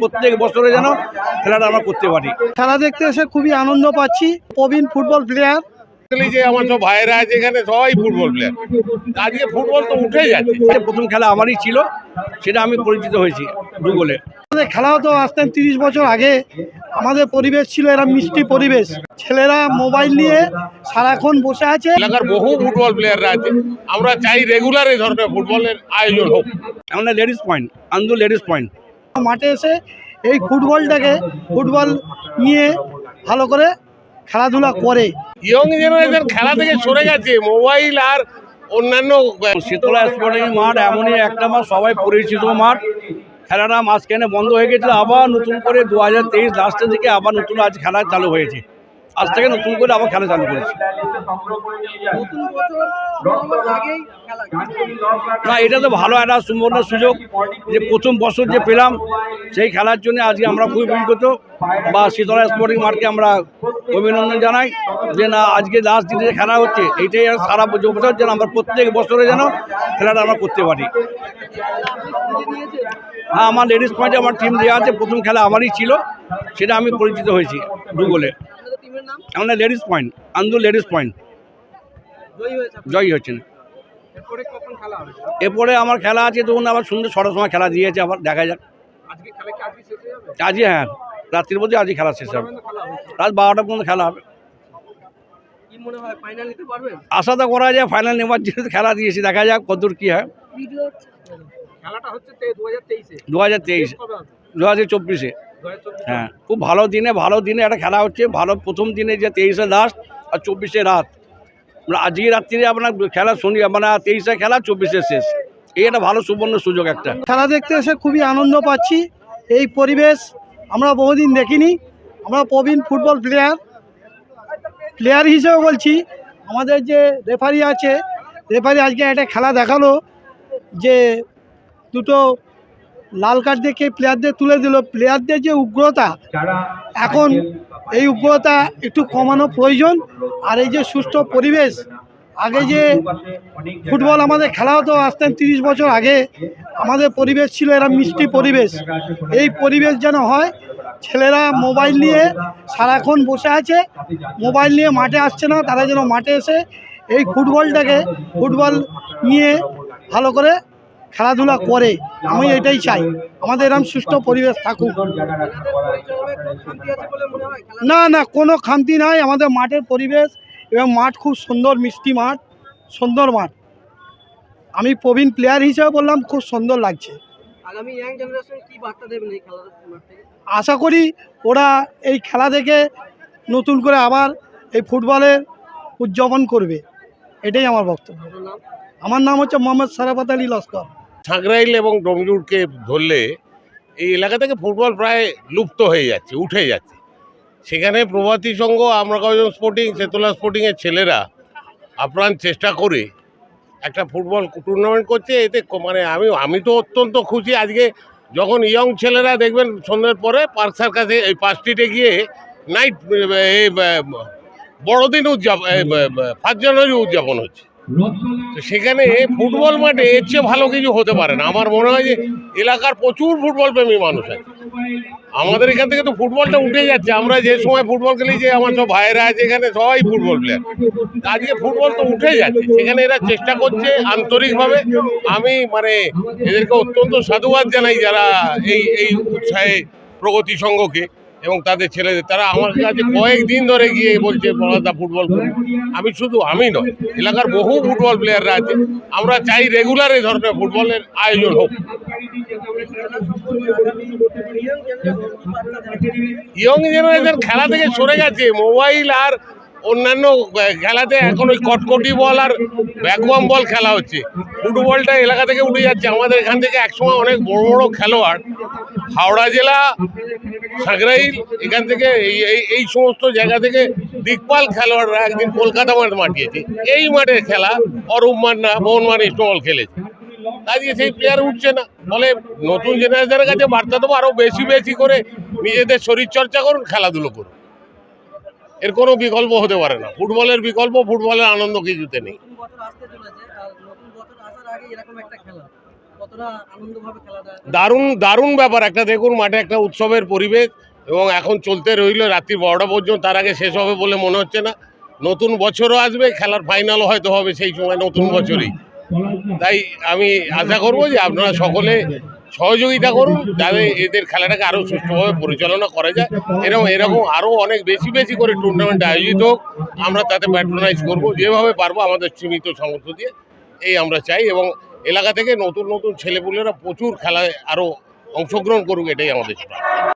প্রত্যেক বছরে যেন খেলাটা আমরা করতে পারি। খেলা দেখতে এসে খুবই আনন্দ পাচ্ছি। প্রবীণ ফুটবল প্লেয়ার যে আমার সব ভাইয়েরা আছে এখানে সবাই ফুটবল প্লেয়ার আজকে ফুটবল তো উঠে যাচ্ছে। যে প্রথম খেলা আমারই ছিল সেটা আমি পরিচিত হয়েছি ভূগোলে আমাদের খেলাও তো আসতেন তিরিশ বছর আগে। আমাদের পরিবেশ ছিল এরা মিষ্টি পরিবেশ। ছেলেরা মোবাইল নিয়ে সারাক্ষণ বসে আছে। এলাকার বহু ফুটবল প্লেয়াররা আছে। আমরা চাই রেগুলার এই ধরনের ফুটবলের আয়োজন হোক। আমাদের ladies point Andul ladies point মাঠে এসে এই ফুটবলটাকে ফুটবল নিয়ে ভালো করে খেলাধুলা করে। ইয়ং জেনারেশন খেলা থেকে সরে গেছে মোবাইল আর অন্যান্য শীতলা স্পোর্টিং মাঠ এমনই একটা মাঠ সবাই পরিচিত মাঠ। খেলাটা মাঝখানে বন্ধ হয়ে গেছিল আবার নতুন করে দু হাজার তেইশ লাস্টের দিকে আবার নতুন আজ খেলা চালু হয়েছে। আজ থেকে নতুন করে আবার খেলা চালু করেছে। না, এটা তো ভালো একটা সুবর্ণ সুযোগ যে প্রথম বছর যে পেলাম, সেই খেলার জন্য আজকে আমরা খুবই অভিজ্ঞত বা শীতলা স্পোর্টিং মার্কে আমরা অভিনন্দন জানাই যে না, আজকে লাস্ট দিনে খেলা হচ্ছে, এইটাই সারা বছর যেন আমরা প্রত্যেক বছরে যেন খেলাটা আমরা করতে পারি। হ্যাঁ আমার লেডিস পয়েন্টে আমার টিম দেওয়া আছে, প্রথম খেলা আমারই ছিল, সেটা আমি পরিচিত হয়েছি ভূগোলে আমাদের ladies point Andul ladies point জয়ী হচ্ছে না এরপরে আমার খেলা আছে তখন আবার সুন্দর ছটার সময় খেলা দিয়েছে আবার দেখা যাক। আজকে হ্যাঁ রাত্রির মধ্যে আজকে খেলা শেষ হবে। রাত বারোটা পর্যন্ত খেলা হবে। আশা তো করা যায় ফাইনাল নেওয়ার জন্য খেলা দিয়েছি দেখা যাক কতদূর কী হয়। দু হাজার তেইশ। দু হাজার চব্বিশে। হ্যাঁ। খুব ভালো দিনে ভালো দিনে একটা খেলা হচ্ছে। ভালো প্রথম দিনে যে তেইশে লাস্ট আর চব্বিশে রাত। আজকে রাত্রিরে আপনার খেলা শুনি মানে তেইশে খেলা চব্বিশে শেষ। এই একটা ভালো সুবর্ণ সুযোগ একটা। খেলা দেখতে এসে খুবই আনন্দ পাচ্ছি। এই পরিবেশ আমরা বহুদিন দেখিনি। আমরা প্রবীণ ফুটবল প্লেয়ার প্লেয়ার হিসেবে বলছি আমাদের যে রেফারি আছে রেফারি আজকে একটা খেলা দেখাল যে দুটো লাল কার্ড দেখে প্লেয়ারদের তুলে দিল? প্লেয়ারদের যে উগ্রতা এখন এই উগ্রতা একটু কমানো প্রয়োজন। আর এই যে সুষ্ঠু পরিবেশ আগে যে ফুটবল আমাদের খেলা হতো আসতেন তিরিশ বছর আগে আমাদের পরিবেশ ছিল এরা মিষ্টি পরিবেশ। এই পরিবেশ যেন হয় ছেলেরা মোবাইল নিয়ে সারাক্ষণ বসে আছে মোবাইল নিয়ে মাঠে আসছে না তারা যেন মাঠে এসে এই ফুটবলটাকে ফুটবল নিয়ে ভালো করে খেলাধুলা করে আমি এটাই চাই। আমাদের এরকম সুষ্ঠু পরিবেশ থাকুক। না না কোনো খান্তি নাই। আমাদের মাঠের পরিবেশ এবং মাঠ খুব সুন্দর মিষ্টি মাঠ সুন্দর মাঠ। আমি প্রবীণ প্লেয়ার হিসেবে বললাম খুব সুন্দর লাগছে। আশা করি ওরা এই খেলা দেখে নতুন করে আবার এই ফুটবলের উদযাপন করবে। এটাই আমার বক্তব্য। আমার নাম হচ্ছে মোহাম্মদ সারাফাত আলী লস্কর। সাঁকরাইল এবং ডমজুড়কে ধরলে এই এলাকা থেকে ফুটবল প্রায় লুপ্ত হয়ে যাচ্ছে উঠে যাচ্ছে। সেখানে প্রভাতী সংঘ আমরা কয়েকজন স্পোর্টিং সেতলা স্পোর্টিংয়ের ছেলেরা আপ্রাণ চেষ্টা করে একটা ফুটবল টুর্নামেন্ট করছে। এতে মানে আমি আমি তো অত্যন্ত খুশি। আজকে যখন ইয়ং ছেলেরা দেখবেন সন্ধ্যের পরে পার্ক সার্কাসে এই পার্ক স্ট্রিটে গিয়ে নাইট বড়দিন উদযাপন ফার্স্ট জানুয়ারি উদযাপন হচ্ছে। সেখানে ফুটবল মাঠে এর চেয়ে ভালো কিছু হতে পারে না। আমার মনে হয় যে এলাকার প্রচুর ফুটবল প্রেমী মানুষ আছে। আমাদের এখান থেকে তো ফুটবলটা উঠে যাচ্ছে। আমরা যে সময় ফুটবল খেলি, যে আমার সব ভাইয়েরা আছে এখানে, সবাই ফুটবল প্লেয়ার আজকে ফুটবল তো উঠে যাচ্ছে। সেখানে এরা চেষ্টা করছে আন্তরিকভাবে। আমি মানে এদেরকে অত্যন্ত সাধুবাদ জানাই যারা এই এই উৎসাহে প্রগতি সংঘকে। এবং তাদের ছেলেদের তারা আমার কাছে কয়েকদিন ধরে গিয়ে বলছে বলাদা ফুটবল খেলুন। আমি শুধু আমি নয় এলাকার বহু ফুটবল প্লেয়াররা আছে আমরা চাই রেগুলার এই ধরনের ফুটবলের আয়োজন হোক ইয়ং জেনারেশন খেলা থেকে সরে গেছে মোবাইল আর অন্যান্য খেলাতে এখন ওই কটকটি বল আর ব্যাকওয়াম বল খেলা হচ্ছে। ফুটবলটা এলাকা থেকে উঠে যাচ্ছে। আমাদের এখান থেকে একসময় অনেক বড় বড় খেলোয়াড়, হাওড়া জেলা সাঁকরাইল এখান থেকে এই, এই- সমস্ত জায়গা থেকে দিকপাল খেলোয়াড়রা একদিন কলকাতা মাঠ মাঠিয়েছে এই মাঠের খেলা অরূপ মান্না মোহনমান ইস্টমল খেলেছে। আজকে সেই প্লেয়ার উঠছে না। ফলে নতুন জেনারেশনের কাছে বার্তা দেবো আরও বেশি বেশি করে নিজেদের শরীরচর্চা করুন, খেলাধুলো করুন। এর কোনো বিকল্প হতে পারে না। ফুটবলের বিকল্প ফুটবলের আনন্দ কিছুতে নেই। দারুণ দারুণ ব্যাপার। একটা দেখুন মাঠে একটা উৎসবের পরিবেশ এবং এখন চলতে রইল রাত্রি বারোটা পর্যন্ত। তার আগে শেষ হবে বলে মনে হচ্ছে না। নতুন বছরও আসবে খেলার ফাইনালও হয়তো হবে সেই সময় নতুন বছরেই। তাই আমি আশা করব যে আপনারা সকলে সহযোগিতা করুন, যাতে এদের খেলাটাকে আরও সুষ্ঠুভাবে পরিচালনা করা যায়। এরকম এরকম আরও অনেক বেশি বেশি করে টুর্নামেন্ট আয়োজিত হোক, আমরা তাতে প্যাট্রোনাইজ করব, যেভাবে পারব আমাদের সীমিত সামর্থ্য দিয়ে। এই আমরা চাই এবং এলাকা থেকে নতুন নতুন ছেলেপুলেরা প্রচুর খেলায় আরও অংশগ্রহণ করুক, এটাই আমাদের